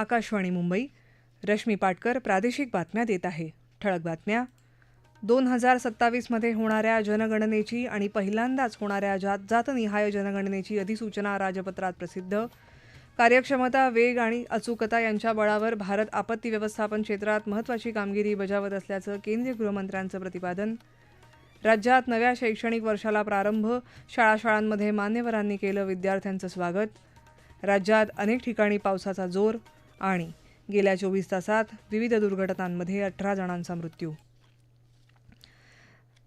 आकाशवाणी मुंबई. रश्मी पाटकर प्रादेशिक बातम्या देत आहे. ठळक बातम्या. दोन हजार सत्तावीसमध्ये होणाऱ्या जनगणनेची आणि पहिल्यांदाच होणाऱ्या जात जातनिहाय जनगणनेची अधिसूचना राजपत्रात प्रसिद्ध. कार्यक्षमता वेग आणि अचूकता यांच्या बळावर भारत आपत्ती व्यवस्थापन क्षेत्रात महत्त्वाची कामगिरी बजावत असल्याचं केंद्रीय गृहमंत्र्यांचं प्रतिपादन. राज्यात नव्या शैक्षणिक वर्षाला प्रारंभ. शाळा शाळांमध्ये मान्यवरांनी केलं विद्यार्थ्यांचं स्वागत. राज्यात अनेक ठिकाणी पावसाचा जोर. आणि गेल्या चोवीस तासात विविध दुर्घटनांमध्ये अठरा जणांचा मृत्यू.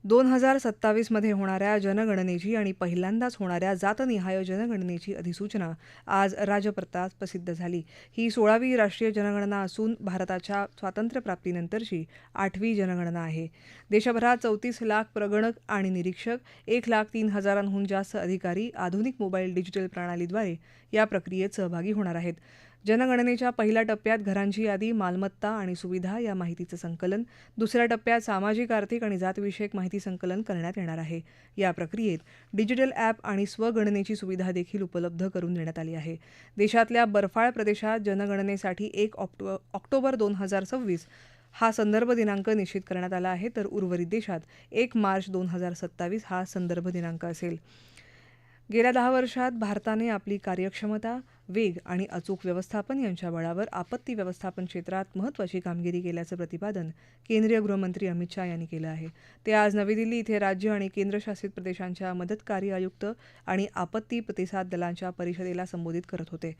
दोन हजार सत्तावीसमध्ये होणाऱ्या जनगणनेची आणि पहिल्यांदाच होणाऱ्या जातनिहाय जनगणनेची अधिसूचना आज राजपत्रात प्रसिद्ध झाली. ही सोळावी राष्ट्रीय जनगणना असून भारताच्या स्वातंत्र्यप्राप्तीनंतरची आठवी जनगणना आहे. देशभरात चौतीस लाख प्रगणक आणि निरीक्षक एक लाख तीन हजारांहून जास्त अधिकारी आधुनिक मोबाईल डिजिटल प्रणालीद्वारे या प्रक्रियेत सहभागी होणार आहेत. जनगणनेच्या पहिल्या टप्प्यात घरांची यादी मालमत्ता आणि सुविधा या माहितीचं संकलन दुसऱ्या टप्प्यात सामाजिक आर्थिक आणि जातविषयक माहिती संकलन करण्यात येणार आहे. या प्रक्रियेत डिजिटल ॲप आणि स्वगणनेची सुविधा देखील उपलब्ध करून देण्यात आली आहे. देशातल्या बर्फाळ प्रदेशात जनगणनेसाठी एक ऑक्टो ऑक्टोबर दोन हजार सव्वीस हा संदर्भ दिनांक निश्चित करण्यात आला आहे तर उर्वरित देशात एक मार्च दोन हजार सत्तावीस हा संदर्भ दिनांक असेल. गेल्या दहा वर्षात भारताने आपली कार्यक्षमता वेग आणि अचूक व्यवस्थापन यांच्या बळावर आपत्ती व्यवस्थापन क्षेत्रात महत्त्वाची कामगिरी केल्याचं प्रतिपादन केंद्रीय गृहमंत्री अमित शाह यांनी केलं आहे. ते आज नवी दिल्ली इथे राज्य आणि केंद्रशासित प्रदेशांच्या मदतकारी आयुक्त आणि आपत्ती प्रतिसाद दलांच्या परिषदेला संबोधित करत होते.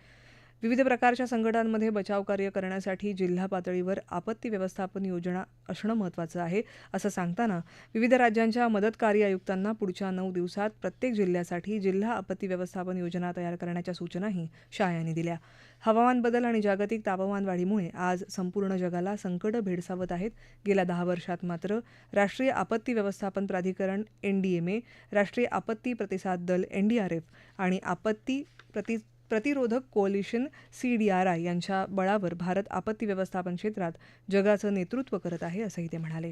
विविध प्रकारच्या संकटांमध्ये बचावकार्य करण्यासाठी जिल्हा पातळीवर आपत्ती व्यवस्थापन योजना असणं महत्त्वाचं आहे असं सांगताना विविध राज्यांच्या मदतकारी आयुक्तांना पुढच्या नऊ दिवसात प्रत्येक जिल्ह्यासाठी जिल्हा आपत्ती व्यवस्थापन योजना तयार करण्याच्या सूचनाही शाह यांनी दिल्या. हवामान बदल आणि जागतिक तापमान वाढीमुळे आज संपूर्ण जगाला संकटं भेडसावत आहेत. गेल्या दहा वर्षात मात्र राष्ट्रीय आपत्ती व्यवस्थापन प्राधिकरण एनडीएमए राष्ट्रीय आपत्ती प्रतिसाद दल एनडीआरएफ आणि आपत्ती प्रति प्रतिरोधक coalition C D R I यांच्या बळावर भारत आपत्ती व्यवस्थापन क्षेत्रात जगाचं नेतृत्व करत आहे असंही ते म्हणाले.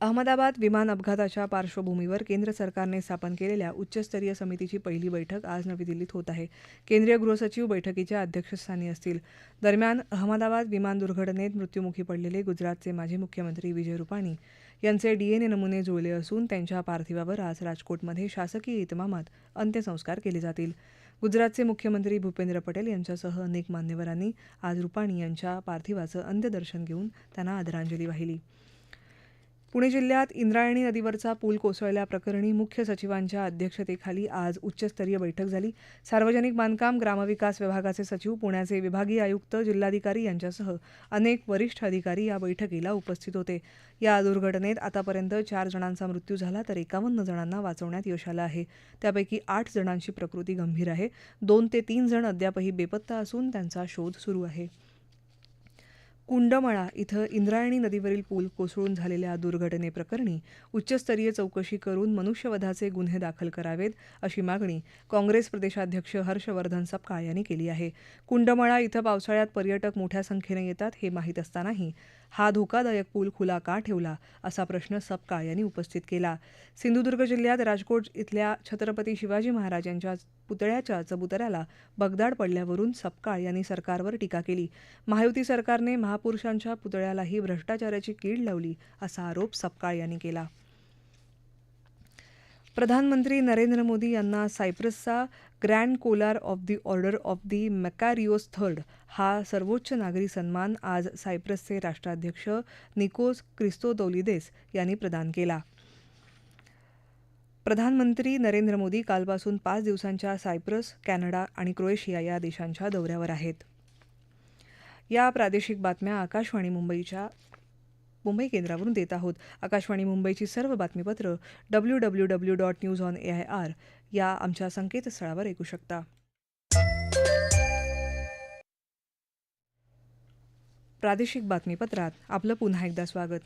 अहमदाबाद विमान अपघाताच्या पार्श्वभूमीवर केंद्र सरकारने स्थापन केलेल्या उच्चस्तरीय समितीची पहिली बैठक आज नवी दिल्लीत होत आहे. केंद्रीय गृहसचिव बैठकीच्या अध्यक्षस्थानी असतील. दरम्यान अहमदाबाद विमान दुर्घटनेत मृत्युमुखी पडलेले गुजरातचे माजी मुख्यमंत्री विजय रुपाणी यांचे डीएनए नमुने जुळले असून त्यांच्या पार्थिवावर आज राजकोटमध्ये शासकीय इतमामात अंत्यसंस्कार केले जातील. गुजरातचे मुख्यमंत्री भूपेंद्र पटेल यांच्यासह अनेक मान्यवरांनी आज रुपाणी यांच्या पार्थिवाचं अंत्यदर्शन घेऊन त्यांना आदरांजली वाहिली. पुणे जिल्ह्यात इंद्रायणी नदीवरचा पूल कोसळल्याप्रकरणी मुख्य सचिवांच्या अध्यक्षतेखाली आज उच्चस्तरीय बैठक झाली. सार्वजनिक बांधकाम ग्रामविकास विभागाचे सचिव पुण्याचे विभागीय आयुक्त जिल्हाधिकारी यांच्यासह अनेक वरिष्ठ अधिकारी या बैठकीला उपस्थित होते. या दुर्घटनेत आतापर्यंत चार जणांचा मृत्यू झाला तर एकावन्न जणांना वाचवण्यात यश आलं आहे. त्यापैकी आठ जणांची प्रकृती गंभीर आहे. दोन ते तीन जण अद्यापही बेपत्ता असून त्यांचा शोध सुरू आहे. कुंडमळा इथं इंद्रायणी नदीवरील पूल कोसळून झालेल्या दुर्घटनेप्रकरणी उच्चस्तरीय चौकशी करून मनुष्यवधाचे गुन्हे दाखल करावेत अशी मागणी काँग्रेस प्रदेशाध्यक्ष हर्षवर्धन सपकाळ यांनी केली आहे. कुंडमळा इथं पावसाळ्यात पर्यटक मोठ्या संख्येने येतात हे माहीत असतानाही हा धोकादायक पूल खुला का ठेवला असा प्रश्न सपकाळ यांनी उपस्थित केला. सिंधुदुर्ग जिल्ह्यात राजकोट इथल्या छत्रपती शिवाजी महाराजांच्या पुतळ्याच्या चबुतऱ्याला बगदाड पडल्यावरून सपकाळ यांनी सरकारवर टीका केली. महायुती सरकारने महापुरुषांच्या पुतळ्यालाही भ्रष्टाचाराची कीड लावली असा आरोप सपकाळ यांनी केला. प्रधानमंत्री नरेंद्र मोदी यांना सायप्रसचा grand collar of the order of the Makarios third हा सर्वोच्च नागरी सन्मान आज सायप्रसचे राष्ट्राध्यक्ष निकोस क्रिस्तोदोलिदेस यांनी प्रदान केला. प्रधानमंत्री नरेंद्र मोदी कालपासून पाच दिवसांच्या सायप्रस कॅनडा आणि क्रोएशिया या देशांच्या दौऱ्यावर आहेत. या प्रादेशिक बातम्या आकाशवाणी मुंबईच्या मुंबई केंद्रावरून देत आहोत. आकाशवाणी मुंबईची सर्व बातमीपत्र W W W dot news on A I R या आमच्या संकेतस्थळावर ऐकू शकता. प्रादेशिक बातमीपत्रात आपलं पुन्हा एकदा स्वागत.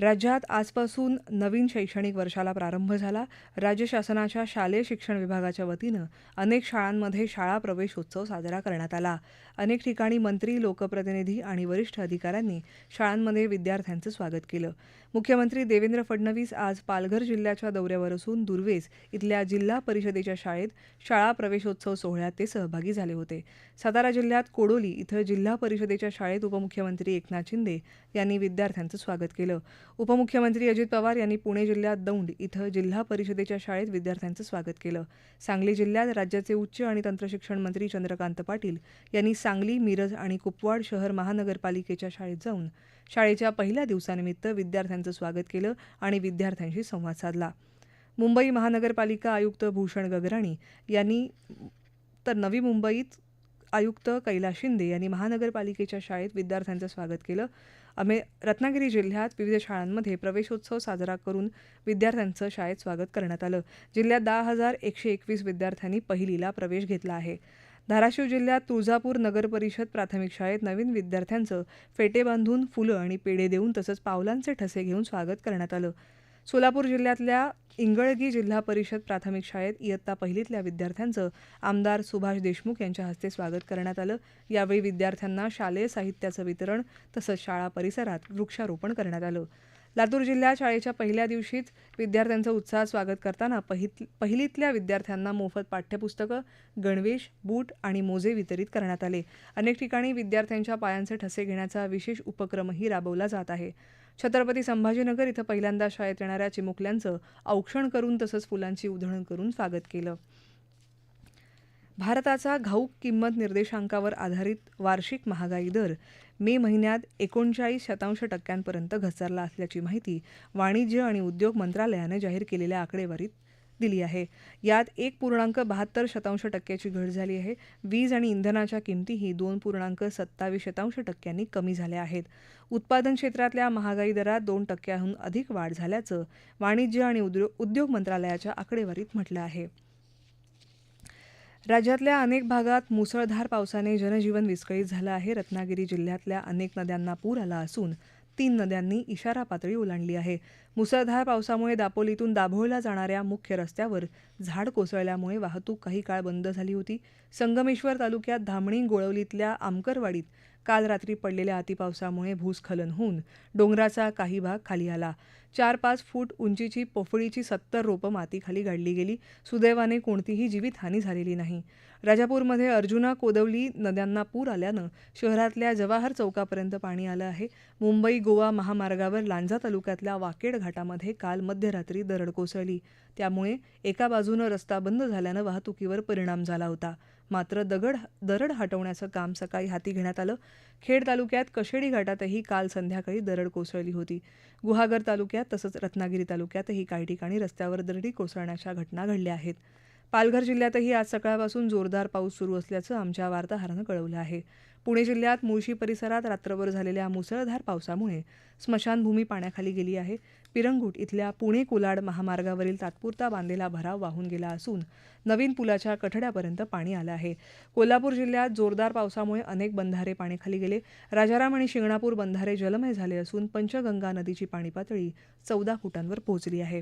राज्यात आजपासून नवीन शैक्षणिक वर्षाला प्रारंभ झाला. राज्य शासनाच्या शालेय शिक्षण विभागाच्या वतीनं अनेक शाळांमध्ये शाळा प्रवेशोत्सव साजरा करण्यात आला. अनेक ठिकाणी मंत्री लोकप्रतिनिधी आणि वरिष्ठ अधिकाऱ्यांनी शाळांमध्ये विद्यार्थ्यांचं स्वागत केलं. मुख्यमंत्री देवेंद्र फडणवीस आज पालघर जिल्ह्याच्या दौऱ्यावर असून दुर्वेस इथल्या जिल्हा परिषदेच्या शाळेत शाळा प्रवेशोत्सव सोहळ्यात ते सहभागी झाले होते. सातारा जिल्ह्यात कोडोली इथं जिल्हा परिषदेच्या शाळेत उपमुख्यमंत्री एकनाथ शिंदे यांनी विद्यार्थ्यांचं स्वागत केलं. उपमुख्यमंत्री अजित पवार यांनी पुणे जिल्ह्यात दौंड इथं जिल्हा परिषदेच्या शाळेत विद्यार्थ्यांचं स्वागत केलं. सांगली जिल्ह्यात राज्याचे उच्च आणि तंत्रशिक्षण मंत्री चंद्रकांत पाटील यांनी सांगली मिरज आणि कुपवाड शहर महानगरपालिकेच्या शाळेत जाऊन शाळेच्या पहिल्या दिवसानिमित्त विद्यार्थ्यांचं स्वागत केलं आणि विद्यार्थ्यांशी संवाद साधला. मुंबई महानगरपालिका आयुक्त भूषण गगराणी यांनी तर नवी मुंबईत आयुक्त कैलास शिंदे यांनी महानगरपालिकेच्या शाळेत विद्यार्थ्यांचं स्वागत केलं. अमे रत्नागिरी जिल्ह्यात विविध शाळांमध्ये प्रवेशोत्सव साजरा करून विद्यार्थ्यांचं शाळेत स्वागत करण्यात आलं. जिल्ह्यात दहा हजार एकशे एकवीस विद्यार्थ्यांनी पहिलीला प्रवेश घेतला आहे. धाराशिव जिल्ह्यात तुळजापूर नगर परिषद प्राथमिक शाळेत नवीन विद्यार्थ्यांचं फेटे बांधून फुलं आणि पेढे देऊन तसंच पावलांचे ठसे घेऊन स्वागत करण्यात आलं. सोलापूर जिल्ह्यातल्या इंगळगी जिल्हा परिषद प्राथमिक शाळेत इयत्ता पहिलीतल्या विद्यार्थ्यांचं आमदार सुभाष देशमुख यांच्या हस्ते स्वागत करण्यात आलं. यावेळी विद्यार्थ्यांना शालेय साहित्याचं वितरण तसंच शाळा परिसरात वृक्षारोपण करण्यात आलं. लातूर जिल्ह्यात शाळेच्या पहिल्या दिवशीच विद्यार्थ्यांचं उत्साह स्वागत करताना पहित पहिलीतल्या विद्यार्थ्यांना मोफत पाठ्यपुस्तकं गणवेश बूट आणि मोजे वितरित करण्यात आले. अनेक ठिकाणी विद्यार्थ्यांच्या पायांचे ठसे घेण्याचा विशेष उपक्रमही राबवला जात आहे. छत्रपती संभाजीनगर इथं पहिल्यांदा शाळेत येणाऱ्या चिमुकल्यांचं औक्षण करून तसंच फुलांची उधळण करून स्वागत केलं. भारताचा घाऊक किंमत निर्देशांकावर आधारित वार्षिक महागाई दर मे महिन्यात एकोणचाळीस शतांश टक्क्यांपर्यंत घसरला असल्याची माहिती वाणिज्य आणि उद्योग मंत्रालयानं जाहीर केलेल्या आकडेवारीत दिली आहे. यात एक पूर्णांक बहात्तर शतांश टक्क्याची घट झाली आहे. वीज आणि इंधनाच्या किमतीही दोन पूर्णांक सत्तावीस शतांश टक्क्यांनी कमी झाल्या आहेत. उत्पादन क्षेत्रातल्या महागाई दरात दोन टक्क्याहून अधिक वाढ झाल्याचं वाणिज्य आणि उद्योग मंत्रालयाच्या आकडेवारीत म्हटलं आहे. राज्यातल्या अनेक भागात मुसळधार पावसाने जनजीवन विस्कळीत झालं आहे. रत्नागिरी जिल्ह्यातल्या अनेक नद्यांना पूर आला असून तीन नद्यांनी इशारा पातळी ओलांडली आहे. मुसळधार पावसामुळे दापोलीतून दाभोळला जाणाऱ्या मुख्य रस्त्यावर झाड कोसळल्यामुळे वाहतूक काही काळ बंद झाली होती. संगमेश्वर तालुक्यात धामणी गोळवलीतल्या आमकरवाडीत काल रात्री पडलेल्या अतिपावसामुळे भूस्खलन होऊन डोंगराचा काही भाग खाली आला. चार पाच फूट उंचीची पोफळीची सत्तर रोपं मातीखाली गाडली गेली. सुदैवाने कोणतीही जीवितहानी झालेली नाही. राजापूरमध्ये अर्जुना कोदवली नद्यांना पूर आल्यानं शहरातल्या जवाहर चौकापर्यंत पाणी आलं आहे. मुंबई गोवा महामार्गावर लांजा तालुक्यातल्या वाकेड घाटामध्ये काल मध्यरात्री दरड कोसळली. त्यामुळे एका बाजूनं रस्ता बंद झाल्यानं वाहतुकीवर परिणाम झाला होता. मात्र दगड दरड हटवण्याचं काम सकाळी हाती घेण्यात आलं. खेड तालुक्यात कशेडी घाटातही काल संध्याकाळी दरड कोसळली होती. गुहागर तालुक्यात तसंच रत्नागिरी तालुक्यातही काही ठिकाणी रस्त्यावर दरडी कोसळण्याच्या घटना घडल्या आहेत. पालघर जिल्ह्यातही आज सकाळपासून जोरदार पाऊस सुरू असल्याचं आमच्या वार्ताहरानं कळवलं आहे. पुणे जिल्ह्यात मुळशी परिसरात रात्रभर झालेल्या मुसळधार पावसामुळे स्मशानभूमी पाण्याखाली गेली आहे. पिरंगुट इथल्या पुणे कोलाड महामार्गावरील तात्पुरता बांधलेला भराव वाहून गेला असून नवीन पुलाच्या कठड्यापर्यंत पाणी आलं आहे. कोल्हापूर जिल्ह्यात जोरदार पावसामुळे अनेक बंधारे पाण्याखाली गेले. राजाराम आणि शिंगणापूर बंधारे जलमय झाले असून पंचगंगा नदीची पाणी पातळी चौदा फुटांवर पोहोचली आहे.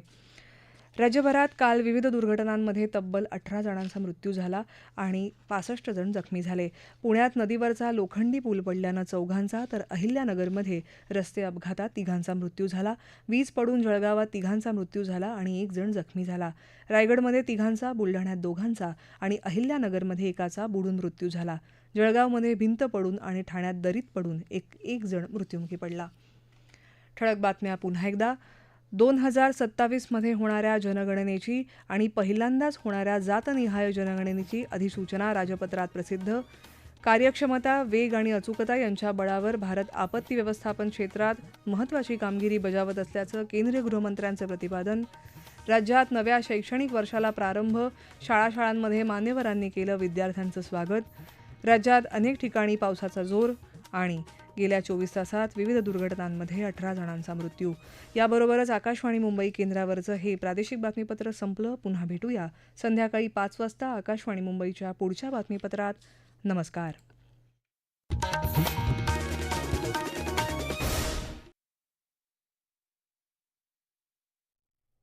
राज्यभरात काल विविध दुर्घटनांमध्ये तब्बल अठरा जणांचा मृत्यू झाला आणि पासष्ट जण जखमी झाले. पुण्यात नदीवरचा लोखंडी पूल पडल्यानं चौघांचा तर अहिल्यानगरमध्ये रस्ते अपघातात तिघांचा मृत्यू झाला. वीज पडून जळगावात तिघांचा मृत्यू झाला आणि एक जण जखमी झाला. रायगडमध्ये तिघांचा बुलढाण्यात दोघांचा आणि अहिल्यानगरमध्ये एकाचा बुडून मृत्यू झाला. जळगावमध्ये भिंत पडून आणि ठाण्यात दरीत पडून एक एक जण मृत्युमुखी पडला. ठळक बातम्या पुन्हा एकदा. दोन हजार सत्तावीसमध्ये होणाऱ्या जनगणनेची आणि पहिल्यांदाच होणाऱ्या जातनिहाय जनगणनेची अधिसूचना राजपत्रात प्रसिद्ध. कार्यक्षमता वेग आणि अचूकता यांच्या बळावर भारत आपत्ती व्यवस्थापन क्षेत्रात महत्त्वाची कामगिरी बजावत असल्याचं केंद्रीय गृहमंत्र्यांचं प्रतिपादन. राज्यात नव्या शैक्षणिक वर्षाला प्रारंभ शाळा शाळांमध्ये मान्यवरांनी केलं विद्यार्थ्यांचं स्वागत. राज्यात अनेक ठिकाणी पावसाचा जोर आणि गेल्या चोवीस तासात विविध दुर्घटनांमध्ये अठरा जणांचा मृत्यू. याबरोबरच आकाशवाणी मुंबई केंद्रावरचं हे प्रादेशिक बातमीपत्र संपलं. पुन्हा भेटूया. संध्याकाळी पाच वाजता आकाशवाणी मुंबईच्या पुढच्या बातमीपत्रात. नमस्कार.